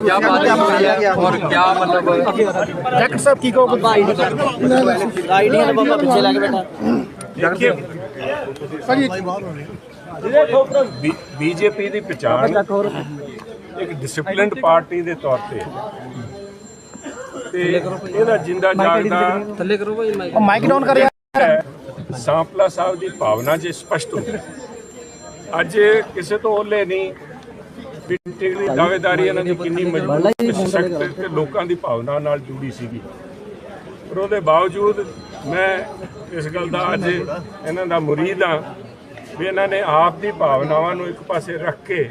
क्या बात है और क्या मतलब डॉक्टर साहब की कहो आईडी है बाबा पीछे लगे बैठा ਦੇਖੀਏ ਬੀ- ਬੀਜੇਪੀ ਦੀ ਪਛਾਣ ਇੱਕ ਡਿਸਪਲਿਨਡ ਪਾਰਟੀ ਦੇ ਤੌਰ ਤੇ। ਤੇ ਇਹਦਾ ਜਿੰਦਾ ਜਾਗਦਾ। ਮਾਈਕ। ਡਾਊਨ ਕਰ ਹੈ, ਸਾਂਪਲਾ ਸਾਹਿਬ ਦੀ ਭਾਵਨਾ ਜੇ ਸਪਸ਼ਟ ਹੁੰਦੀ ਅੱਜ ਕਿਸੇ ਤੋਂ ਓਲੇ ਨਹੀਂ ਦਾਅਵੇਦਾਰੀ ਇਹਨਾਂ ਦੀ ਕਿੰਨੀ ਮਜ਼ਬੂਤ ਸਖਤ ਤੇ ਲੋਕਾਂ ਦੀ ਭਾਵਨਾ ਨਾਲ ਜੁੜੀ ਸੀਗੀ। ਪਰ ਉਹਦੇ ਬਾਵਜੂਦ ਮੈਂ ਇਸ ਗੱਲ ਦਾ ਅੱਜ ਇਹਨਾਂ ਦਾ ਮੁਰੀਦ ਹਾਂ ਵੀ ਇਹਨਾਂ ਨੇ ਆਪ ਦੀ ਭਾਵਨਾਵਾਂ ਨੂੰ ਇੱਕ ਪਾਸੇ ਰੱਖ ਕੇ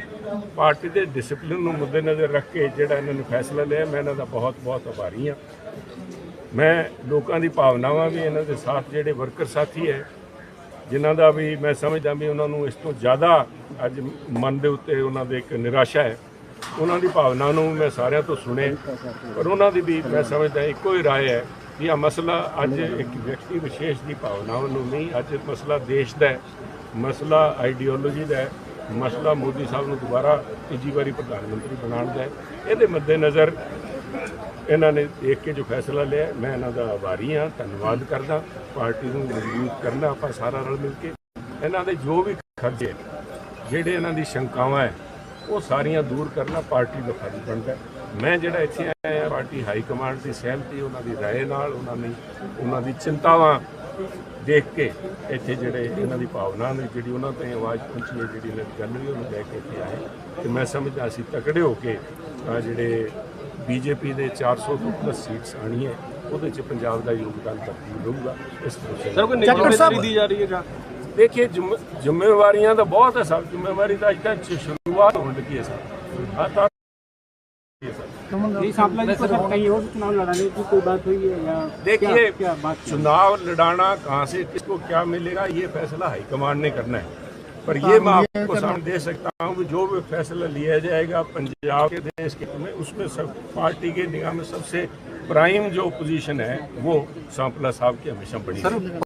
ਪਾਰਟੀ ਦੇ ਡਿਸਪਲਿਨ ਨੂੰ ਮੁੱਦੇ ਨਜ਼ਰ ਰੱਖ ਕੇ ਜਿਹੜਾ ਇਹਨਾਂ ਨੇ ਫੈਸਲਾ ਲਿਆ ਮੈਂ ਇਹਨਾਂ ਦਾ ਬਹੁਤ ਬਹੁਤ ਆਭਾਰੀ ਹਾਂ। ਮੈਂ ਲੋਕਾਂ ਦੀ ਭਾਵਨਾਵਾਂ ਵੀ ਇਹਨਾਂ ਦੇ ਸਾਥ ਜਿਹੜੇ ਵਰਕਰ ਸਾਥੀ ਹੈ ਜਿਨ੍ਹਾਂ ਦਾ ਵੀ ਮੈਂ ਸਮਝਦਾ ਵੀ ਉਹਨਾਂ ਨੂੰ ਇਸ ਤੋਂ ਜ਼ਿਆਦਾ ਅੱਜ ਮਨ ਦੇ ਉੱਤੇ ਉਹਨਾਂ ਦੇ ਇੱਕ ਨਿਰਾਸ਼ਾ ਹੈ। ਉਹਨਾਂ ਦੀ ਭਾਵਨਾ ਨੂੰ ਮੈਂ ਸਾਰਿਆਂ ਤੋਂ ਸੁਣੇ ਪਰ ਉਹਨਾਂ ਦੀ ਵੀ ਮੈਂ ਸਮਝਦਾ ਇੱਕੋ ਹੀ ਰਾਏ ਹੈ ਕਿ ਇਹ ਮਸਲਾ ਅੱਜ ਇੱਕ ਵਿਅਕਤੀ ਵਿਸ਼ੇਸ਼ ਦੀ ਭਾਵਨਾ ਨੂੰ ਨਹੀਂ, ਅੱਜ ਮਸਲਾ ਦੇਸ਼ ਦਾ ਹੈ, ਮਸਲਾ ਆਈਡੀਓਲੋਜੀ ਦਾ ਹੈ, ਮਸਲਾ ਮੋਦੀ ਸਾਹਿਬ ਨੂੰ ਦੁਬਾਰਾ ਤੀਜੀ ਵਾਰੀ ਪ੍ਰਧਾਨ ਮੰਤਰੀ ਬਣਾਉਣ ਦਾ ਹੈ। ਇਹਦੇ ਮੱਦੇ ਨਜ਼ਰ ਇਹਨਾਂ ਨੇ ਦੇਖ ਕੇ ਜੋ ਫੈਸਲਾ ਲਿਆ, ਮੈਂ ਇਹਨਾਂ ਦਾ ਆਭਾਰੀ ਹਾਂ, ਧੰਨਵਾਦ ਕਰਦਾ, ਪਾਰਟੀ ਨੂੰ ਮਜ਼ਬੂਤ ਕਰਨਾ ਆਪਾਂ ਸਾਰਾ ਰਲ ਮਿਲ ਕੇ। ਇਹਨਾਂ ਦੇ ਜੋ ਵੀ ਖਰਚੇ ਜਿਹੜੇ ਇਹਨਾਂ ਦੀ ਸ਼ੰਕਾਵਾਂ ਹੈ, ਉਹ ਸਾਰੀਆਂ ਦੂਰ ਕਰਨਾ ਪਾਰਟੀ ਦਾ ਫਰਜ਼ ਬਣਦਾ ਮੈਂ ਜਿਹੜਾ ਇੱਥੇ ਆਇਆ, ਪਾਰਟੀ ਹਾਈ ਕਮਾਂਡ ਦੀ ਸਹਿਮਤੀ, ਉਹਨਾਂ ਦੀ ਰਾਏ ਨਾਲ, ਉਹਨਾਂ ਨੇ ਉਹਨਾਂ ਦੀ ਚਿੰਤਾਵਾਂ ਦੇਖ ਕੇ ਇੱਥੇ ਜਿਹੜੇ ਇਹਨਾਂ ਦੀ ਭਾਵਨਾ ਨੇ, ਜਿਹੜੀ ਉਹਨਾਂ ਤਾਈਂ ਆਵਾਜ਼ ਪਹੁੰਚੀ ਹੈ, ਜਿਹੜੀ ਇਹਨਾਂ ਦੀ ਗੱਲ ਵੀ ਉਹਨੂੰ ਲੈ ਕੇ ਇੱਥੇ ਆਏ। ਤੇ ਮੈਂ ਸਮਝਦਾ ਅਸੀਂ ਤਕੜੇ ਹੋ ਕੇ ਆਹ ਜਿਹੜੇ ਬੀਜੇਪੀ ਦੇ 400 ਤੋਂ ਪਲੱਸ ਸੀਟਸ ਆਣੀ ਹੈ। ਉਹਦੇ ਚ ਪੰਜਾਬ ਦਾ ਯੋਗਦਾਨ ਤਬਦੀਲ ਰਹੂਗਾ ਇਸ ਤਰ੍ਹਾਂ ਸਰ ਕੋਈ ਨਿਯਮਾਵਲੀ ਦੀ ਜਾ ਰਹੀ ਹੈ ਜਾਂ ਦੇਖਿਏ ਜ਼ਿੰਮੇਵਾਰੀਆਂ ਤਾਂ ਬਹੁਤ ਹੈ ਸਭ ਜ਼ਿੰਮੇਵਾਰੀ ਤਾਂ ਅੱਜ ਤੱਕ ਸ਼ੁਰੂਆਤ ਹੋਣ ਲੱਗੀ ਹੈ ਸਰ। ਆ ਤਾਂ देखिए चुनाव लड़ाना कहाँ से किसको क्या मिलेगा ये फैसला हाईकमान ने करना है पर ये मैं आपको सामने दे सकता हूँ कि जो भी फैसला लिया जाएगा पंजाब के देश के में उसमें सब पार्टी के निगाह में सबसे प्राइम जो पोजीशन है वो सांपला साहब की हमेशा बड़ी।